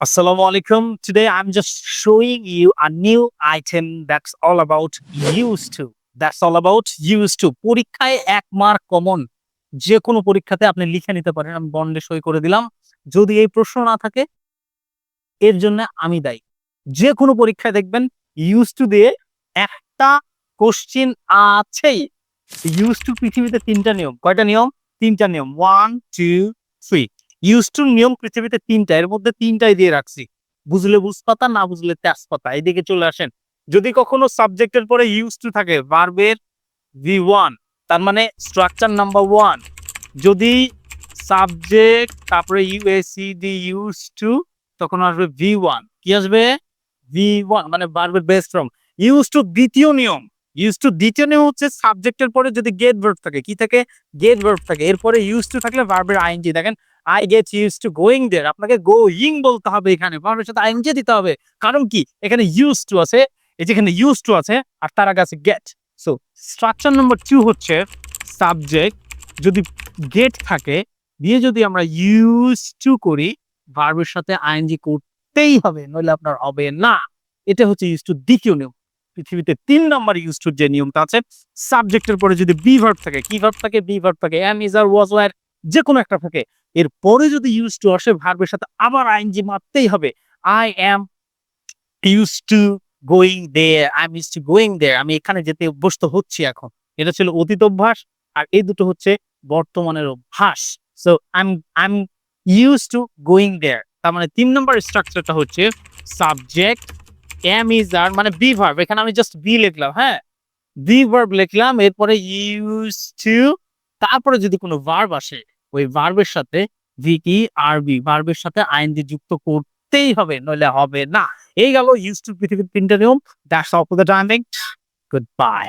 Assalamu alaikum. Today I'm just showing you a new item that's all about used to. That's all about used to. পরীক্ষায় এক mark common যে কোনো পরীক্ষাতে আপনি লিখে নিতে পারেন। আমি বন্ডে সই করে দিলাম। যদি এই প্রশ্ন না থাকে, এর জন্য আমি দায়ী। যে কোনো পরীক্ষায় দেখবেন ইউজ টু দিয়ে একটা কোশ্চিন আছেই। ইউজ টু পৃথিবীতে তিনটা নিয়ম। কয়টা নিয়ম? তিনটা নিয়ম। One two three use to নিয়ম পৃথিবীতে তিনটা, এর মধ্যে তিনটাই দিয়ে রাখছি। বুঝলে বুঝপাতা, না বুঝলে তেজপাতা। এইদিকে চলে আসেন। যদি কখনো সাবজেক্টের পরে ইউজ টু থাকে ভার্বের ভি ওয়ান তার মানে স্ট্রাকচার নাম্বার ওয়ান যদি সাবজেক্ট তারপরে ইউএসিডি ইউজ টু তখন আসবে ভি ওয়ান কি আসবে? ভি ওয়ান মানে ভার্বের বেস্ট ফর্ম ইউজ টু দ্বিতীয় নিয়ম। ইউজ টু দ্বিতীয় নিয়ম হচ্ছে সাবজেক্টের পরে যদি গেট ভার্ব থাকে, কি থাকে? গেট ভার্ব থাকে। এরপরে ইউজ টু থাকলে ভার্বের আইনজি দেখেন। I get use to going দের আপনাকে গোয়িং বলতে হবে এখানে। ভার্বের সাথে আইনজি দিতে হবে। কারণ কি? এখানে ইউজ টু আছে। এই যেখানে ইউজ টু আছে, আর তার আগে আছে get so structure number two হচ্ছে সাবজেক্ট যদি গেট থাকে, দিয়ে যদি আমরা ইউজ টু করি ভার্বের সাথে আইনজি করতেই হবে, নইলে আপনার হবে না। এটা হচ্ছে ইউজ টু দ্বিতীয় নিয়ম। পৃথিবীতে তিন নম্বর ইউজ টু যে নিয়মটা আছে সাবজেক্টের পরে যদি বি ভার্ব থাকে, কি ভার্ব থাকে? বি ভার্ব থাকে। Am is are was were যে কোনো একটা থাকে এর পরে যদি ইউজ টু আসে ভার্বের সাথে আবার আইনজি মারতেই হবে। I am use to going there I am use to going there আমি এখানে যেতে অভ্যস্ত হচ্ছি এখন। এটা ছিল অতীত অভ্যাস, আর এই দুটো হচ্ছে বর্তমানের অভ্যাস। So I I am use to going there তার মানে তিন নম্বর স্ট্রাকচারটা হচ্ছে সাবজেক্ট এম ইজ আর মানে বি ভার্ব এখানে আমি জাস্ট বি লিখলাম হ্যাঁ? বি ভার্ব লিখলাম, এরপরে ইউজ টু তারপরে যদি কোনো ভার্ব আসে ওই ভার্বের সাথে ভি কি আর বি ভার্বের সাথে আইনজি যুক্ত করতেই হবে, নইলে হবে না। এই গেল টু পৃথিবীর তিনটা নিয়ম that's all for the timing good bye